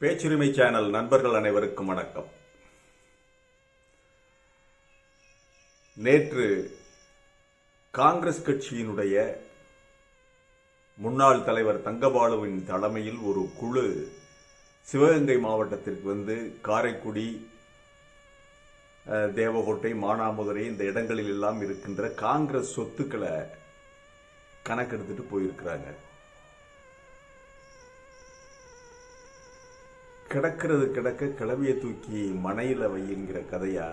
பேச்சுரிமை channel நண்பர்கள் அனைவருக்கும் வணக்கம். நேற்று காங்கிரஸ் கட்சியினுடைய முன்னாள் தலைவர் தங்கபாலுவின் தலைமையில் ஒரு குழு சிவகங்கை மாவட்டத்திற்கு வந்து காரைக்குடி தேவகோட்டை மானாமதுரை இந்த இடங்களில் எல்லாம் இருக்கின்ற காங்கிரஸ் சொத்துக்களை கணக்கெடுத்துட்டு போயிருக்கிறாங்க. கிடக்கிறது கிடக்க கிளவியை தூக்கி மனையில் வைங்கிற கதையா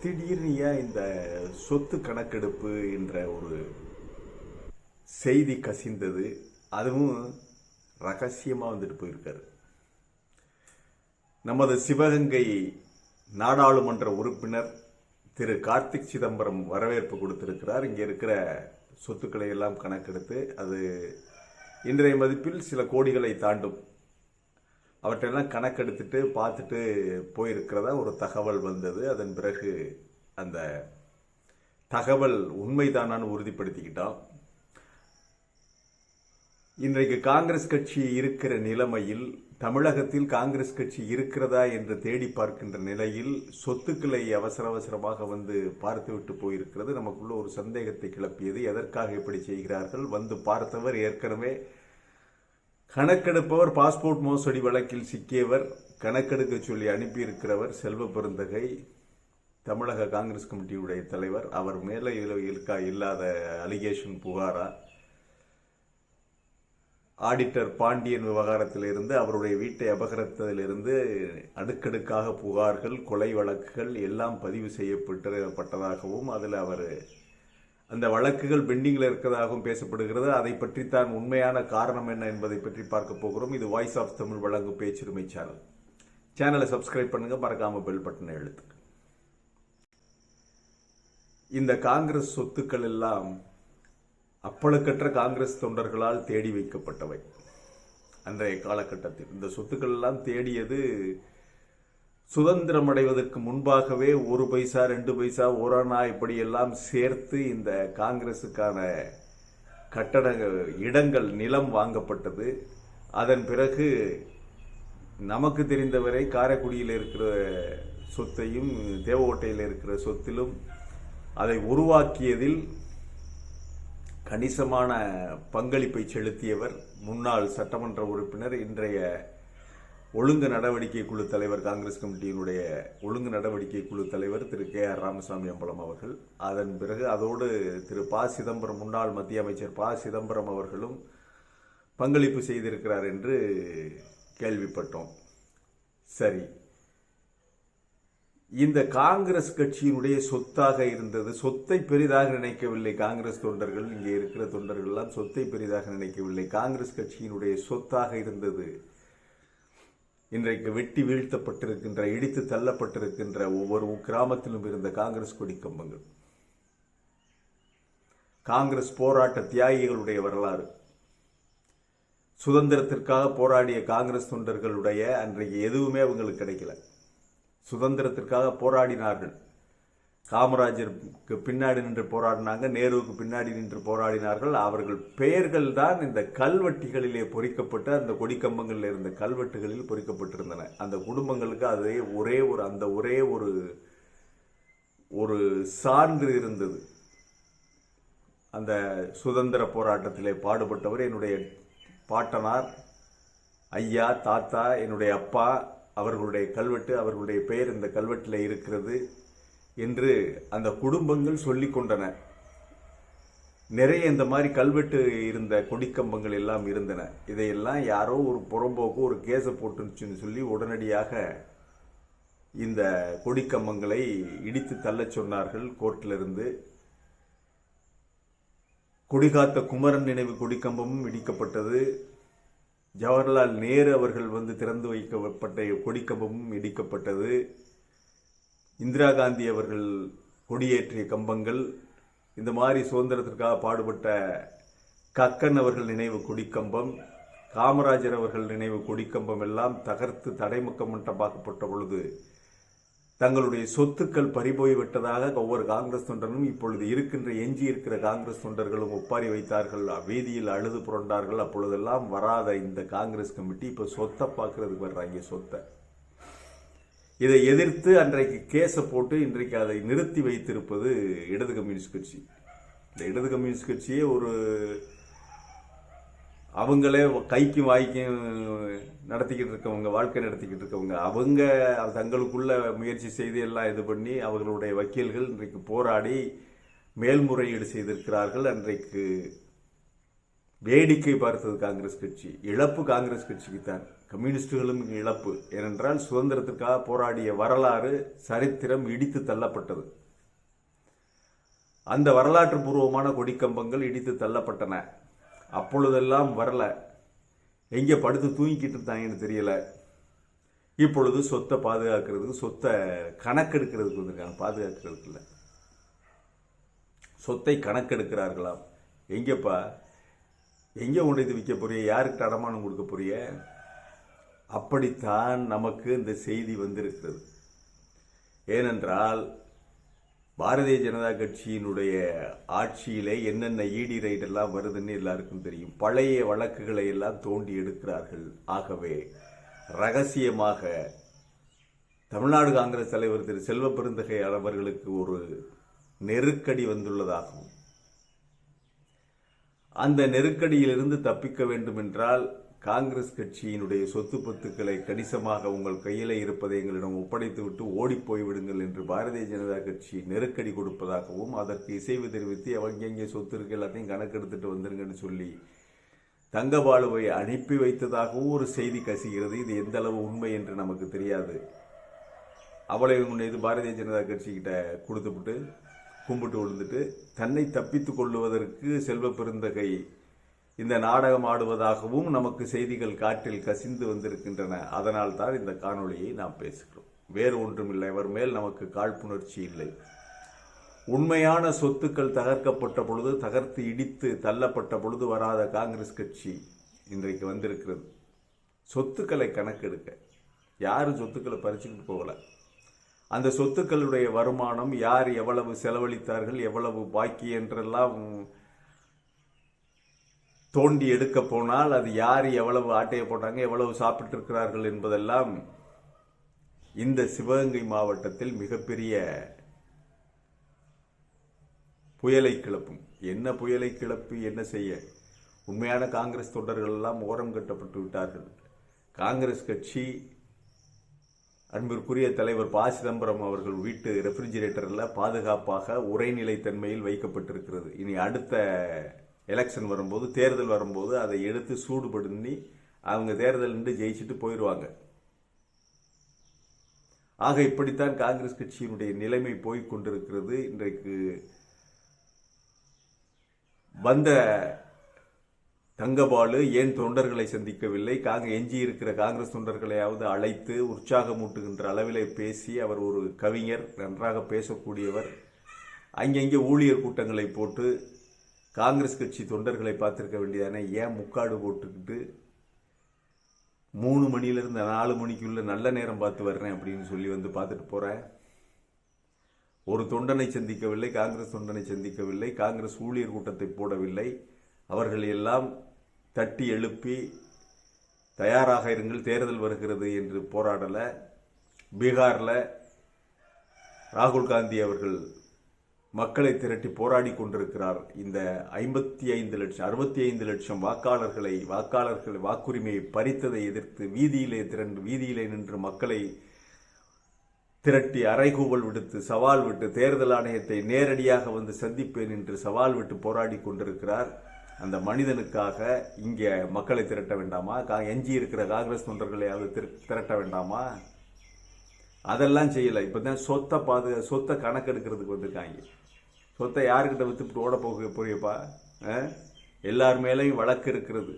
திடீர்னு ஏன் இந்த சொத்து கணக்கெடுப்பு என்ற ஒரு செய்தி கசிந்தது அதுவும் ரகசியமாக வந்துட்டு போயிருக்காரு. நமது சிவகங்கை நாடாளுமன்ற உறுப்பினர் திரு கார்த்திக் சிதம்பரம் வரவேற்பு கொடுத்திருக்கிறார். இங்கே இருக்கிற சொத்துக்களை எல்லாம் கணக்கெடுத்து அது இன்றைய மதிப்பில் சில கோடிகளை தாண்டும் அவற்றையெல்லாம் கணக்கெடுத்துட்டு பார்த்துட்டு போயிருக்கிறதா ஒரு தகவல் வந்தது. அதன் பிறகு அந்த தகவல் உண்மைதானான்னு உறுதிப்படுத்திக்கிட்டோம் இன்றைக்கு காங்கிரஸ் கட்சி இருக்கிற நிலைமையில் தமிழகத்தில் காங்கிரஸ் கட்சி இருக்கிறதா என்று தேடி பார்க்கின்ற நிலையில் சொத்துக்களை அவசர அவசரமாக வந்து பார்த்துவிட்டு போயிருக்கிறது. நமக்குள்ள ஒரு சந்தேகத்தை கிளப்பியது எதற்காக இப்படி செய்கிறார்கள்? வந்து பார்த்தவர் ஏற்கனவே கணக்கெடுப்பவர் பாஸ்போர்ட் மோசடி வழக்கில் சிக்கியவர் கணக்கெடுக்க சொல்லி அனுப்பியிருக்கிறவர் செல்வ பெருந்தகை தமிழக காங்கிரஸ் கமிட்டியுடைய தலைவர் அவர் மேலே இல- இருக்கா இல்லாத அலிகேஷன் புகாரா? ஆடிட்டர் பாண்டியன் விவகாரத்திலிருந்து அவருடைய வீட்டை அபகரித்ததிலிருந்து அடுக்கடுக்காக புகார்கள் கொலை வழக்குகள் எல்லாம் பதிவு செய்யப்பட்டதாகவும் அதில் அவர் அந்த வழக்குகள் பெண்டிங்கில் இருக்கிறதாகவும் பேசப்படுகிறது. அதை பற்றித்தான் உண்மையான காரணம் என்ன என்பதை பற்றி பார்க்க போகிறோம். இது வாய்ஸ் ஆஃப் தமிழ் வழங்கும் பேச்சுரிமை சேனல். சேனலை சப்ஸ்கிரைப் பண்ணுங்க. மறக்காம பெல் பட்டனை எழுத்துங்க இந்த காங்கிரஸ் சொத்துக்கள் எல்லாம் அப்பழுக்கற்ற காங்கிரஸ் தொண்டர்களால் தேடி வைக்கப்பட்டவை. அன்றைய காலகட்டத்தில். இந்த சொத்துக்கள் எல்லாம் தேடியது சுதந்திரம் அடைவதற்கு முன்பாகவே ஒரு பைசா ரெண்டு பைசா ஒரு இப்படியெல்லாம் சேர்த்து இந்த காங்கிரசுக்கான கட்டட இடங்கள் நிலம் வாங்கப்பட்டது. அதன் பிறகு நமக்கு தெரிந்தவரை காரைக்குடியில் இருக்கிற சொத்தையும் தேவகோட்டையில் இருக்கிற சொத்திலும் அதை உருவாக்கியதில் கணிசமான பங்களிப்பை செலுத்தியவர் முன்னாள் சட்டமன்ற உறுப்பினர் இன்றைய ஒழுங்கு நடவடிக்கை குழு தலைவர் காங்கிரஸ் கமிட்டியினுடைய ஒழுங்கு நடவடிக்கை குழு தலைவர் திரு கே ஆர் ராமசாமி அம்பலம் அவர்கள். அதன் பிறகு அதோடு திரு ப சிதம்பரம் முன்னாள் மத்திய அமைச்சர் ப சிதம்பரம் அவர்களும் பங்களிப்பு செய்திருக்கிறார் என்று கேள்விப்பட்டோம். சரி. இந்த காங்கிரஸ் கட்சியினுடைய சொத்தாக இருந்தது. சொத்தை பெரிதாக நினைக்கவில்லை காங்கிரஸ் தொண்டர்கள். இங்கே இருக்கிற தொண்டர்கள்லாம் சொத்தை பெரிதாக நினைக்கவில்லை. காங்கிரஸ் கட்சியினுடைய சொத்தாக இருந்தது. இன்றைக்கு வெட்டி வீழ்த்தப்பட்டிருக்கின்ற இடித்து தள்ளப்பட்டிருக்கின்ற ஒவ்வொரு கிராமத்திலும் இருந்த காங்கிரஸ் கொடி கம்பங்கள். காங்கிரஸ் போராட்ட தியாகிகளுடைய வரலாறு. சுதந்திரத்திற்காக போராடிய காங்கிரஸ் தொண்டர்களுடைய அன்றைக்கு எதுவுமே அவங்களுக்கு கிடைக்கல. சுதந்திரத்திற்காக போராடினார்கள். காமராஜருக்கு பின்னாடி நின்று போராடினாங்க நேருவுக்கு பின்னாடி நின்று போராடினார்கள். அவர்கள் பெயர்கள் தான் இந்த கல்வெட்டிகளிலே பொறிக்கப்பட்ட அந்த கொடிக்கம்பங்களில் இருந்த கல்வெட்டுகளில் பொறிக்கப்பட்டிருந்தன. அந்த குடும்பங்களுக்கு அதே ஒரே ஒரு அந்த ஒரே ஒரு ஒரு சான்று இருந்தது. அந்த சுதந்திர போராட்டத்திலே பாடுபட்டவர் என்னுடைய பாட்டனார் ஐயா தாத்தா என்னுடைய அப்பா அவர்களுடைய கல்வெட்டு அவர்களுடைய பெயர் இந்த கல்வெட்டில் இருக்கிறது. என்று அந்த குடும்பங்கள் சொல்லி கொண்டன. நிறைய இந்த மாதிரி கல்வெட்டு இருந்த கொடிக்கம்பங்கள் எல்லாம் இருந்தன. இதையெல்லாம் யாரோ ஒரு புறம்போக்கு ஒரு கேஸை போட்டுருச்சுன்னு சொல்லி உடனடியாக இந்த கொடிக்கம்பங்களை இடித்து தள்ளச் சொன்னார்கள் கோர்ட்டிலிருந்து. கொடிகாத்த குமரன் நினைவு கொடிக்கம்பமும் இடிக்கப்பட்டது. ஜவஹர்லால் நேரு அவர்கள் வந்து திறந்து வைக்கப்பட்ட கொடிக்கம்பமும் இடிக்கப்பட்டது. இந்திரா காந்தி அவர்கள் கொடியேற்றிய கம்பங்கள் இந்த மாதிரி சுதந்திரத்திற்காக பாடுபட்ட கக்கன் அவர்கள் நினைவு கொடிக்கம்பம் காமராஜர் அவர்கள் நினைவு கொடிக்கம்பம் எல்லாம் தகர்த்து தடைமுக்கமட்டமாக்கப்பட்ட பொழுது தங்களுடைய சொத்துக்கள் பறிபோய் விட்டதாக ஒவ்வொரு காங்கிரஸ் தொண்டரும் இப்பொழுது இருக்கின்ற எஞ்சி இருக்கிற காங்கிரஸ் தொண்டர்களும் ஒப்பாரி வைத்தார்கள். வீதியில் அழுது புரண்டார்கள். அப்பொழுதெல்லாம் வராத இந்த காங்கிரஸ் கமிட்டி இப்போ சொத்தை பார்க்கறதுக்கு வர்றாங்க சொத்தை. இதை எதிர்த்து அன்றைக்கு கேஸை போட்டு இன்றைக்கு அதை நிறுத்தி வைத்திருப்பது இடது கம்யூனிஸ்ட் கட்சி. இந்த இடது கம்யூனிஸ்ட் கட்சியே ஒரு அவங்களே கைக்கும் வாய்க்கும் நடத்திக்கிட்டு இருக்கவங்க வாழ்க்கை நடத்திக்கிட்டு இருக்கவங்க அவங்க தங்களுக்குள்ள முயற்சி செய்து எல்லாம் இது பண்ணி அவர்களுடைய வக்கீல்கள் இன்றைக்கு போராடி மேல்முறையீடு செய்திருக்கிறார்கள். அன்றைக்கு வேடிக்கை பார்த்தது காங்கிரஸ் கட்சி. இழப்பு காங்கிரஸ் கட்சிக்கு தான் கம்யூனிஸ்டுகளும் இழப்பு. ஏனென்றால் சுதந்திரத்திற்காக போராடிய வரலாறு சரித்திரம் இடித்து தள்ளப்பட்டது. அந்த வரலாற்று பூர்வமான கொடிக்கம்பங்கள் இடித்து தள்ளப்பட்டன. அப்பொழுதெல்லாம் வரல. எங்கே படுத்து தூங்கிக்கிட்டு இருந்தாங்கன்னு தெரியல. இப்பொழுது சொத்தை பாதுகாக்கிறதுக்கு சொத்தை கணக்கெடுக்கிறதுக்கு வந்திருக்காங்க. பாதுகாக்கிறதுக்கு இல்லை. சொத்தை கணக்கெடுக்கிறார்களாம். எங்கேப்பா? எங்கே கொண்டு இது விற்க போறிய? யாருக்கு அடமானம் கொடுக்க போறிய? அப்படித்தான் நமக்கு இந்த செய்தி வந்திருக்கிறது. ஏனென்றால் பாரதிய ஜனதா கட்சியினுடைய ஆட்சியிலே என்னென்ன ஈடி ரைட் எல்லாம் வருதுன்னு எல்லாருக்கும் தெரியும். பழைய வழக்குகளை எல்லாம் தோண்டி எடுக்கிறார்கள். ஆகவே ரகசியமாக தமிழ்நாடு காங்கிரஸ் தலைவர் திரு செல்வ பெருந்தகை அவர்களுக்கு ஒரு நெருக்கடி வந்துள்ளதாகவும் அந்த நெருக்கடியிலிருந்து தப்பிக்க வேண்டும் என்றால் காங்கிரஸ் கட்சியினுடைய சொத்து பத்துக்களை கணிசமாக உங்கள் கையில் இருப்பதை எங்களிடம் ஒப்படைத்துவிட்டு ஓடி போய்விடுங்கள் என்று பாரதிய ஜனதா கட்சி நெருக்கடி கொடுப்பதாகவும் அதற்கு இசைவு தெரிவித்து அவங்க எங்கே சொத்து இருக்கு எல்லாத்தையும் கணக்கெடுத்துட்டு வந்துருங்கன்னு சொல்லி தங்கபாலுவை அனுப்பி வைத்ததாகவும் ஒரு செய்தி கசிகிறது. இது எந்த அளவு உண்மை என்று நமக்கு தெரியாது. அவளை முன்னேது பாரதிய ஜனதா கட்சிக்கிட்ட கொடுத்துவிட்டு கும்பிட்டு விழுந்துட்டு தன்னை தப்பித்து கொள்ளுவதற்கு செல்வ பெருந்தகை இந்த நாடகம் ஆடுவதாகவும் நமக்கு செய்திகள் காற்றில் கசிந்து வந்திருக்கின்றன. அதனால் தான் இந்த காணொளியை நாம் பேசுகிறோம். வேறு ஒன்றுமில்லை. அவர் மேல் நமக்கு காழ்ப்புணர்ச்சி இல்லை. உண்மையான சொத்துக்கள் தகர்க்கப்பட்ட பொழுது தகர்த்து இடித்து தள்ளப்பட்ட பொழுது வராத காங்கிரஸ் கட்சி இன்றைக்கு வந்திருக்கிறது. சொத்துக்களை கணக்கெடுக்க. யாரும் சொத்துக்களை பறிச்சுக்கிட்டு போகல. அந்த சொத்துக்களுடைய வருமானம் யார் எவ்வளவு செலவழித்தார்கள் எவ்வளவு பாக்கி என்றெல்லாம் தோண்டி எடுக்க போனால் அது யார் எவ்வளவு ஆட்டையை போட்டாங்க எவ்வளவு சாப்பிட்டு இருக்கிறார்கள் என்பதெல்லாம் இந்த சிவகங்கை மாவட்டத்தில் மிகப்பெரிய புயலை கிளப்பும். என்ன புயலை கிளப்பு என்ன செய்ய? உண்மையான காங்கிரஸ் தொண்டர்கள் எல்லாம் ஓரம் கட்டப்பட்டு விட்டார்கள். காங்கிரஸ் கட்சி அன்பிற்குரிய தலைவர் ப. சிதம்பரம் அவர்கள் வீட்டு ரெஃப்ரிஜிரேட்டரில் பாதுகாப்பாக உரைநிலைத்தன்மையில் வைக்கப்பட்டிருக்கிறது. இனி அடுத்த எலெக்ஷன் வரும்போது தேர்தல் வரும்போது அதை எடுத்து சூடுபடுத்தி அவங்க தேர்தல் நின்று ஜெயிச்சுட்டு போயிடுவாங்க. ஆக இப்படித்தான் காங்கிரஸ் கட்சியினுடைய நிலைமை போய் கொண்டிருக்கிறது. இன்றைக்கு வந்த தங்கபாலு ஏன் தொண்டர்களை சந்திக்கவில்லை? காங்க எஞ்சி இருக்கிற காங்கிரஸ் தொண்டர்களையாவது அழைத்து உற்சாகமூட்டுகின்ற அளவிலே பேசி அவர் ஒரு கவிஞர் நன்றாக பேசக்கூடியவர். அங்கங்கே ஊழியர் கூட்டங்களை போட்டு காங்கிரஸ் கட்சி தொண்டர்களை பார்த்துருக்க வேண்டியதானே? ஏன் முக்காடு போட்டுக்கிட்டு மூணு மணியிலிருந்து நாலு மணிக்குள்ளே நல்ல நேரம் பார்த்து வர்றேன் அப்படின்னு சொல்லி வந்து பார்த்துட்டு போகிறேன் ஒரு தொண்டனை சந்திக்கவில்லை காங்கிரஸ் தொண்டனை சந்திக்கவில்லை காங்கிரஸ் ஊழியர் கூட்டத்தை போடவில்லை. அவர்கள் எல்லாம் தட்டி எழுப்பி தயாராக இருங்கள் தேர்தல் வருகிறது என்று போராடலை. பீகாரில் ராகுல் காந்தி அவர்கள் மக்களை திரட்டி போராடி கொண்டிருக்கிறார். இந்த ஐம்பத்தி ஐந்து லட்சம் அறுபத்தி ஐந்து லட்சம் வாக்காளர்களை வாக்காளர்கள் வாக்குரிமையை பறித்ததை எதிர்த்து வீதியிலே திரண்டு வீதியிலே நின்று மக்களை திரட்டி அறைகூவல் விடுத்து சவால் விட்டு தேர்தல் ஆணையத்தை நேரடியாக வந்து சந்திப்பேன் என்று சவால் விட்டு போராடி கொண்டிருக்கிறார். அந்த மனிதனுக்காக இங்கே மக்களை திரட்ட வேண்டாமா? கா- எஞ்சி இருக்கிற காங்கிரஸ் தொண்டர்களையாவது திரட்ட வேண்டாமா? அதெல்லாம் செய்யலை. இப்போ தான் சொத்தை பாது சொத்தை கணக்கெடுக்கிறதுக்கு வந்திருக்காங்க. சொத்தை யாருக்கிட்ட விற்றுப்பிட்டு ஓட போக போறியப்பா? எல்லார் மேலேயும் வழக்கு இருக்கிறது.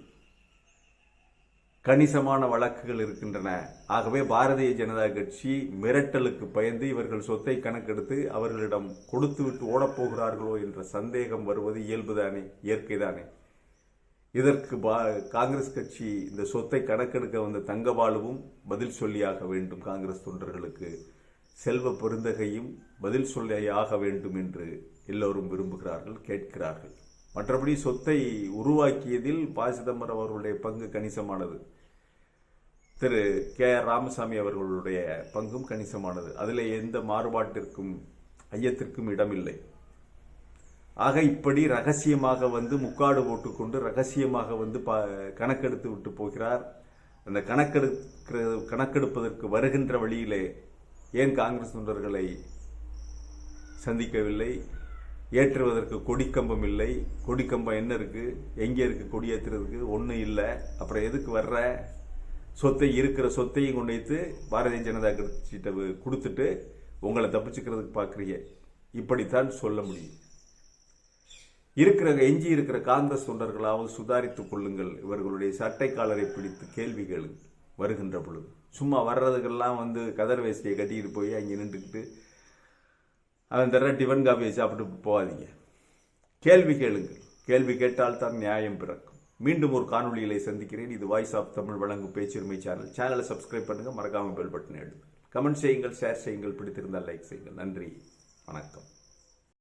கணிசமான வழக்குகள் இருக்கின்றன. ஆகவே பாரதிய ஜனதா கட்சி மிரட்டலுக்கு பயந்து இவர்கள் சொத்தை கணக்கெடுத்து அவர்களிடம் கொடுத்து விட்டு ஓடப்போகிறார்களோ என்ற சந்தேகம் வருவது இயல்புதானே இயற்கைதானே? இதற்கு பா காங்கிரஸ் கட்சி இந்த சொத்தை கணக்கெடுக்க வந்த தங்கபாலுவும் பதில் சொல்லியாக வேண்டும் காங்கிரஸ் தொண்டர்களுக்கு. செல்வ பெருந்தகையும் பதில் சொல்லியாக வேண்டும் என்று எல்லோரும் விரும்புகிறார்கள் கேட்கிறார்கள். மற்றபடி சொத்தை உருவாக்கியதில் ப சிதம்பரம் அவர்களுடைய பங்கு கணிசமானது. திரு கே ஆர் ராமசாமி அவர்களுடைய பங்கும் கணிசமானது. அதில் எந்த மாறுபாட்டிற்கும் ஐயத்திற்கும் இடமில்லை. ஆக இப்படி ரகசியமாக வந்து முக்காடு போட்டுக்கொண்டு ரகசியமாக வந்து ப கணக்கெடுத்து விட்டு போகிறார். அந்த கணக்கெடுக்கிற கணக்கெடுப்பதற்கு வருகின்ற வழியிலே ஏன் காங்கிரஸ் தொண்டர்களை சந்திக்கவில்லை? ஏற்றுவதற்கு கொடிக்கம்பம் இல்லை. கொடிக்கம்பம் என்ன இருக்குது எங்கே இருக்குது கொடி ஏற்றுறதுக்கு ஒன்றும் இல்லை. அப்புறம் எதுக்கு வர்ற? சொத்தை இருக்கிற சொத்தையும் கொண்டு வைத்து பாரதிய ஜனதா கட்சிகிட்ட கொடுத்துட்டு உங்களை தப்பிச்சுக்கிறதுக்கு பார்க்குறீங்க இப்படித்தான் சொல்ல முடியும். இருக்கிற எஞ்சி இருக்கிற காங்கிரஸ் தொண்டர்களாவது சுதாரித்துக் கொள்ளுங்கள். இவர்களுடைய சட்டை காலரை பிடித்து கேள்விகள் வருகின்ற பொழுது. சும்மா வர்றதுக்கெல்லாம் வந்து கதர் வேஷ்டியை கட்டிக்கிட்டு போய் அங்கே நின்றுக்கிட்டு அவன் தர டிஃபன் காஃபியை சாப்பிட்டு போகாதீங்க. கேள்வி கேளுங்கள். கேள்வி கேட்டால் தான் நியாயம் பிறக்கும். மீண்டும் ஒரு காணொலிகளை சந்திக்கிறேன். இது வாய்ஸ் ஆஃப் தமிழ் வழங்கும் பேச்சுரிமை சேனல் சேனலை சப்ஸ்கிரைப் பண்ணுங்க. மறக்காமல் பெல் பட்டன் எடுங்க கமெண்ட் செய்யுங்கள் ஷேர் செய்யுங்கள். பிடித்திருந்தால் லைக் செய்யுங்கள். நன்றி. வணக்கம்.